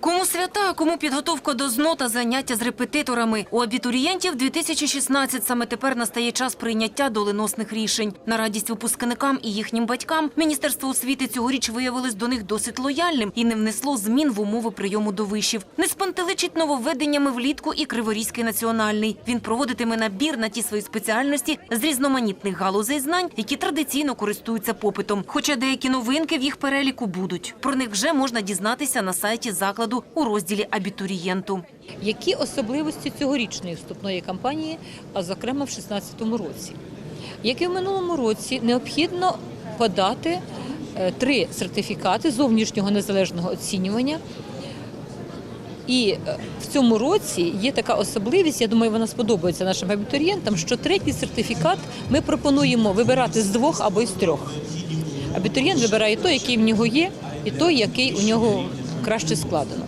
Кому свята, а кому підготовка до ЗНО та заняття з репетиторами. У абітурієнтів 2016 саме тепер настає час прийняття доленосних рішень. На радість випускникам і їхнім батькам Міністерство освіти цьогоріч виявилось до них досить лояльним і не внесло змін в умови прийому до вишів. Не спантеличить нововведеннями влітку і Криворізький національний. Він проводитиме набір на ті свої спеціальності з різноманітних галузей знань, які традиційно користуються попитом. Хоча деякі новинки в їх переліку будуть. Про них вже можна дізнатися на сайті закладу у розділі абітурієнту. Які особливості цьогорічної вступної кампанії, а зокрема в 2016 році? Як і в минулому році, необхідно подати е, три сертифікати зовнішнього незалежного оцінювання. І е, в цьому році є така особливість, я думаю, вона сподобається нашим абітурієнтам, що третій сертифікат ми пропонуємо вибирати з двох або з трьох. Абітурієнт вибирає той, який в нього є, і той, який у нього краще складено.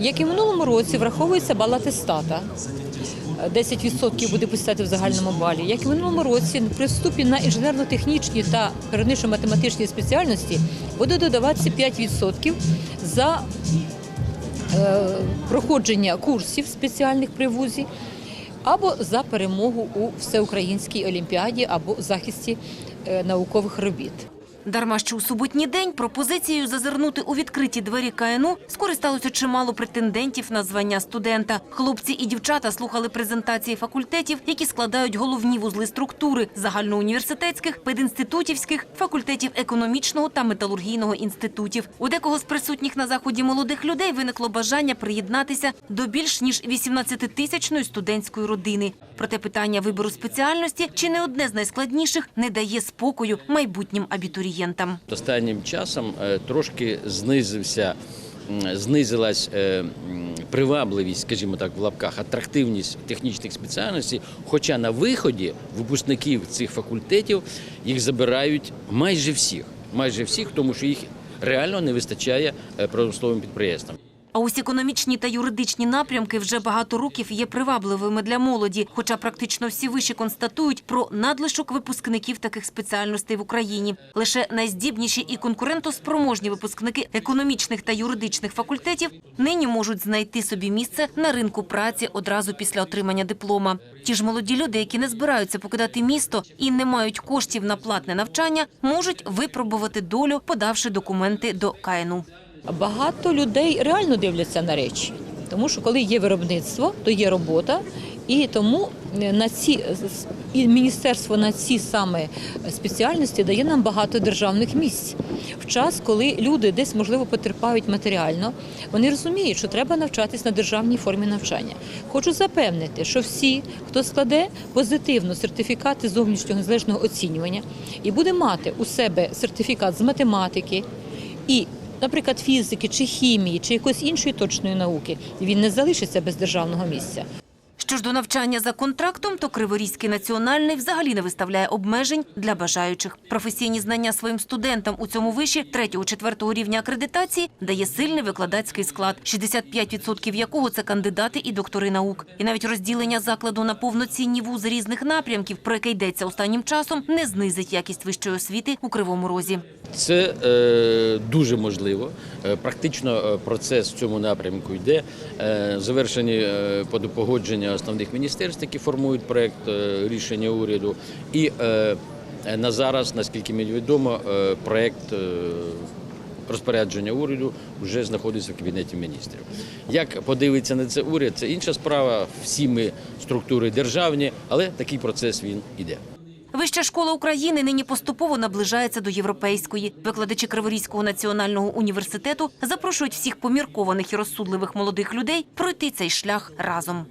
Як і в минулому році, враховується бал атестата. 10% буде писати в загальному балі. Як і в минулому році, при вступі на інженерно-технічні та природничо-математичні спеціальності буде додаватися 5% за е, проходження курсів спеціальних при вузі або за перемогу у всеукраїнській олімпіаді або захисті е, наукових робіт. Дарма що у суботній день пропозицією зазирнути у відкриті двері КНУ скористалося чимало претендентів на звання студента. Хлопці і дівчата слухали презентації факультетів, які складають головні вузли структури загальноуніверситетських, пединститутівських, факультетів економічного та металургійного інститутів. У декого з присутніх на заході молодих людей виникло бажання приєднатися до більш ніж 18-тисячної студентської родини. Проте питання вибору спеціальності чи не одне з найскладніших не дає спокою майбутнім абітурієнтам. Останнім часом е, трошки знизився, знизилась е, привабливість, скажімо так, в лапках, атрактивність технічних спеціальностей. Хоча на виході випускників цих факультетів їх забирають майже всіх, майже всіх, тому що їх реально не вистачає е, промисловим підприємствам. А ось економічні та юридичні напрямки вже багато років є привабливими для молоді, хоча практично всі виші констатують про надлишок випускників таких спеціальностей в Україні. Лише найздібніші і конкурентоспроможні випускники економічних та юридичних факультетів нині можуть знайти собі місце на ринку праці одразу після отримання диплома. Ті ж молоді люди, які не збираються покидати місто і не мають коштів на платне навчання, можуть випробувати долю, подавши документи до КНУ. Багато людей реально дивляться на речі, тому що коли є виробництво, то є робота, і тому е, на ці і міністерство на ці саме спеціальності дає нам багато державних місць. В час, коли люди десь можливо потерпають матеріально, вони розуміють, що треба навчатись на державній формі навчання. Хочу запевнити, що всі, хто складе позитивно сертифікати зовнішнього незалежного оцінювання і буде мати у себе сертифікат з математики і наприклад, фізики чи хімії, чи якоїсь іншої точної науки, він не залишиться без державного місця. Що ж до навчання за контрактом, то Криворізький національний взагалі не виставляє обмежень для бажаючих. Професійні знання своїм студентам у цьому виші 3-4 рівня акредитації дає сильний викладацький склад, 65% якого це кандидати і доктори наук. І навіть розділення закладу на повноцінні вузи різних напрямків, про яке йдеться останнім часом, не знизить якість вищої освіти у Кривому Розі. Це е, дуже можливо. Е, Практично е, процес в цьому напрямку йде. Е, завершені е, подопогодження основних міністерств, які формують проект е, рішення уряду. І е, на зараз, наскільки мені відомо, е, проект. е, Розпорядження уряду вже знаходиться в кабінеті міністрів. Як подивиться на це уряд, це інша справа. Всі ми структури державні, але такий процес він іде. Вища школа України нині поступово наближається до європейської. Викладачі Криворізького національного університету запрошують всіх поміркованих і розсудливих молодих людей пройти цей шлях разом.